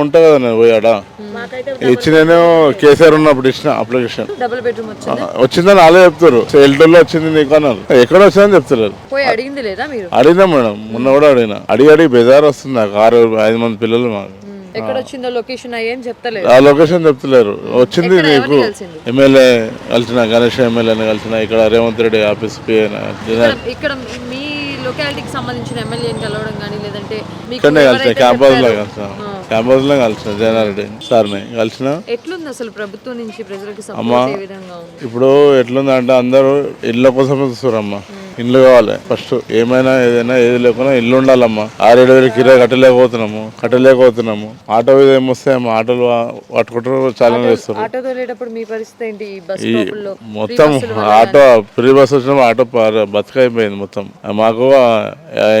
ఉంటుంది కదా నేను పోయి ఆడ? ఇచ్చినేమో కేసీఆర్ ఉన్నప్పుడు ఇచ్చిన అప్లికేషన్. డబుల్ బెడ్రూమ్ వచ్చింది. వచ్చిందని వాళ్ళే చెప్తారు. ఎల్టోల్లో వచ్చింది నీకు అన్నారు. ఎక్కడ వచ్చిందని చెప్తలేరు అడిగినా మేడం మొన్న కూడా అడిగినా. అడిగి అడిగి బెజార్ వస్తుంది నాకు. ఆరు ఐదు మంది పిల్లలు మాకు. ఎక్కడ వచ్చిందో లొకేషన్ అయ్యేం చెప్తలేదు ఆ లొకేషన్ చెప్తలేరు. వచ్చింది? నీకు? ఎమ్మెల్యే కలిసిన గణేష్ ఎమ్మెల్యేని కలిసిన ఇక్కడ రేవంత్ రెడ్డి ఆఫీస్ ఇక్కడ మీ లొకాలిటీకి సంబంధించిన ఎమ్మెల్యేని కలవడం కానీ లేదంటే కలిసిన క్యాంపస్లో కలిసిన క్యాంపస్లో కలిసిన జయనారెడ్డి సార్ని. కలిసిన? ఎట్లుంది అసలు ప్రభుత్వం నుంచి ప్రజలకు సపోర్ట్ ఏ విధంగా ఉంది? ఇప్పుడు ఎట్లుందంటే అందరూ ఇళ్ళ కోసం చూస్తారమ్మా ఇల్లు కావాలి. ఫస్ట్ ఏమైనా ఏదైనా ఏది లేకున్నా ఇల్లు ఉండాలమ్మా. ఆరేడు వేలు కిరాయి కట్టలేకపోతున్నాము కట్టలేకపోతున్నాము. ఆటో మీద ఏమొస్తాయమ్మా ఆటోలు పట్టుకుంటారు చాలా చేస్తారు ఆటో తోలేటప్పుడు మీ పరిస్థితి ఏంటి? ఈ బస్ ఈ స్టాపుల్లో మొత్తం ఆటో ఫ్రీ బస్ వచ్చినప్పుడు ఆటో బతుకైపోయింది మొత్తం. మాకు ఆ,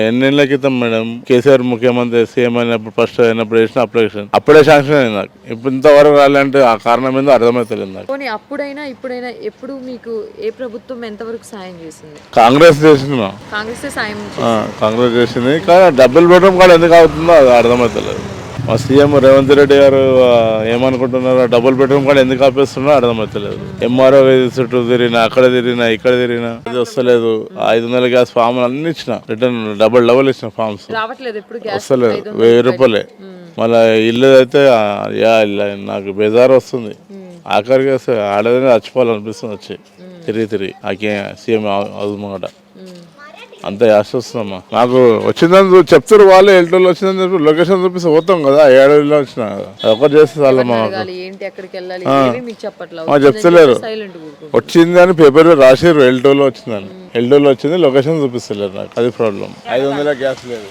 ఎన్నేళ్ళ క్రితం మేడం కేసీఆర్ ముఖ్యమంత్రి సీఎం అయినప్పుడు ఫస్ట్ అయినప్పుడు వేసిన అప్లికేషన్. అప్పుడే శాంక్షన్ అయింది నాకు. ఇప్పుడు ఇంతవరకు రాలంటే ఆ కారణం ఏందో అర్థమైతలేదు నాకు. పోనీ అప్పుడైనా ఇప్పుడైనా ఎప్పుడు మీకు ఏ ప్రభుత్వం ఎంతవరకు సాయం చేసింది? కాంగ్రెస్ చేసింది? కాంగ్రెస్ సాయం ఆ, కాంగ్రెస్ చేసింది. కానీ డబుల్ బెడ్రూమ్ కూడా ఎందుకు అవుతుందో అది అర్థమవుతలేదు మా సీఎం రేవంత్ రెడ్డి గారు ఏమనుకుంటున్నారు? డబుల్ బెడ్రూమ్ కూడా ఎందుకు ఆపేస్తున్నారో అర్థమవుతలేదు ఎంఆర్ఓ చుట్టూ తిరిగినా అక్కడ తిరిగినా ఇక్కడ తిరిగినా ఇది వస్తలేదు. ఐదు వందల గ్యాస్ ఫామ్ అన్ని ఇచ్చిన రిటర్న్ డబుల్ డబుల్ ఇచ్చిన ఫామ్స్. వస్తలేదు. వెయ్యి రూపాయలే. మళ్ళీ ఇల్లు అయితే నాకు బేజారు వస్తుంది. ఆఖరికి వస్తే ఆడదని చచ్చిపోవాలనిపిస్తుంది వచ్చి. తిరిగి తిరిగి. ఆకే సీఎం అవుతుందన్నమాట అంత యాస వస్తుందమ్మా నాకు వచ్చిందని చూ- చెప్తారు వాళ్ళు ఎల్టోళ్ళు వచ్చిందని చెప్పి లొకేషన్ చూపిస్తే పోతాం కదా ఏడాదిలో వచ్చినా. కదా అదొకటి చేస్తే చాలమ్మా మాకు అడగాలి ఏంటి ఎక్కడికి వెళ్ళాలి ఏమీ మీకు చెప్పట్లేదు మాకు చెప్తలేరు. సైలెంట్ వచ్చింది అని పేపర్ రాసిర్రు ఎల్టోలో వచ్చిందని. ఎల్టోలో వచ్చింది లొకేషన్ చూపిస్తలేరు నాకు. అది ప్రాబ్లం ఐదు వందల గ్యాస్ లేదు.